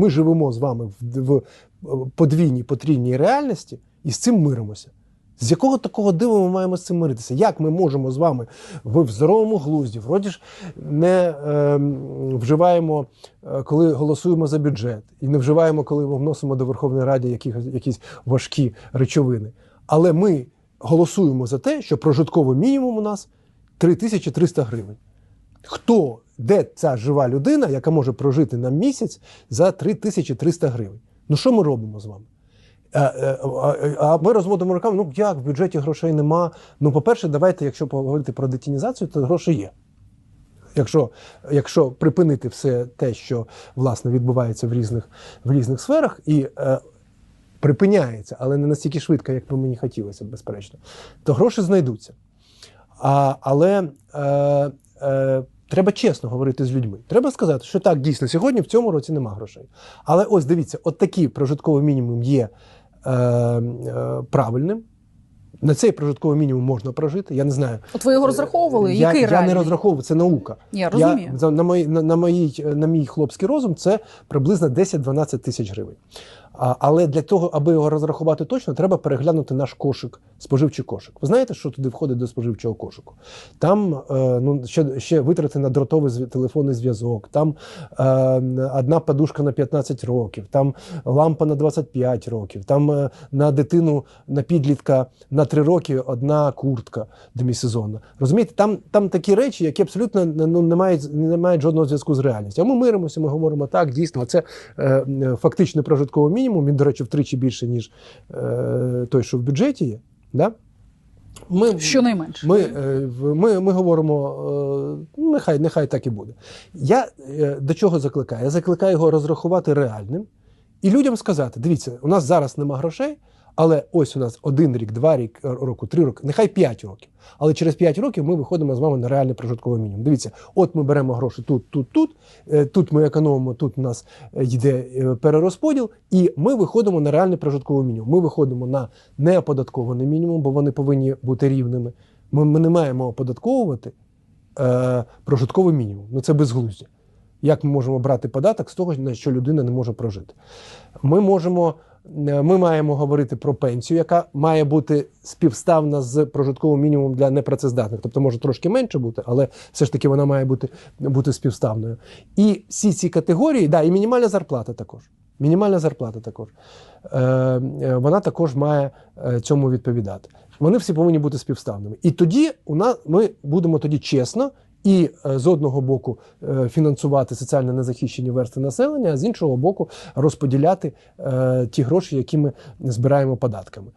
Ми живемо з вами в, подвійній потрійній реальності і з цим миримося. З якого такого дива ми маємо з цим миритися? Як ми можемо з вами в здоровому глузді, вроді ж не е, вживаємо, коли голосуємо за бюджет, і не вживаємо, коли ми вносимо до Верховної Ради якісь, якісь важкі речовини. Але ми голосуємо за те, що прожитковий мінімум у нас 3300 гривень. Хто, де ця жива людина, яка може прожити на місяць за 3300 гривень? Ну що ми робимо з вами? А, а, а ми розводимо руками, ну як в бюджеті грошей нема. Ну, по-перше, давайте, якщо поговорити про детінізацію, то гроші є. Якщо, якщо припинити все те, що власне відбувається в різних, в різних сферах, і е, припиняється, але не настільки швидко, як би мені хотілося, безперечно, то гроші знайдуться. А, але е, е, треба чесно говорити з людьми. Треба сказати, що так, дійсно, сьогодні в цьому році нема грошей. Але ось дивіться, от такий прожитковий мінімум є е, е, правильним. На цей прожитковий мінімум можна прожити. Я не знаю. От ви його розраховували? Я, Який я не розраховую, це наука. Я розумію. Я, на, мої, на, на мій хлопський розум це приблизно 10-12 тисяч гривень. Але для того, аби його розрахувати точно, треба переглянути наш кошик, споживчий кошик. Ви знаєте, що туди входить до споживчого кошику? Там е, ну, ще, ще витрати на дротовий телефонний зв'язок, там е, одна подушка на 15 років, там лампа на 25 років, там е, на дитину, на підлітка на 3 роки одна куртка демісезонна. Розумієте, там, там такі речі, які абсолютно ну, не, мають, не мають жодного зв'язку з реальністю. А ми миримося, ми говоримо так, дійсно, це е, е, фактичний прожитковий мінімум. Він, до речі, втричі більше, ніж е, той, що в бюджеті є. Да? Ми, Щонайменше. ми, е, ми, ми говоримо, е, нехай, нехай так і буде. Я е, до чого закликаю? Я закликаю його розрахувати реальним і людям сказати: дивіться, у нас зараз нема грошей, але ось у нас один рік, два рік, е, року, три роки, нехай п'ять років. Але через п'ять років ми виходимо з вами на реальний прожитковий мінімум. Дивіться, от ми беремо гроші тут, тут, тут. е, Тут ми економимо, тут у нас е, йде перерозподіл, і ми виходимо на реальний прожитковий мінімум. Ми виходимо на неоподаткований мінімум, бо вони повинні бути рівними. Ми, ми не маємо оподатковувати е, прожитковий мінімум. Ну це безглуздя. Як ми можемо брати податок з того, на що людина не може прожити? Ми можемо. е, Ми маємо говорити про пенсію, яка має бути співставна з прожитковим мінімумом для непрацездатних. Тобто може трошки менше бути, але все ж таки вона має бути, бути співставною. І всі ці категорії, да, і мінімальна зарплата також. Мінімальна зарплата також. Е, е, вона також має е, цьому відповідати. Вони всі повинні бути співставними. І тоді у нас ми будемо тоді чесно і е, з одного боку е, фінансувати соціально незахищені версти населення, а з іншого боку розподіляти е, ті гроші, які ми збираємо податками.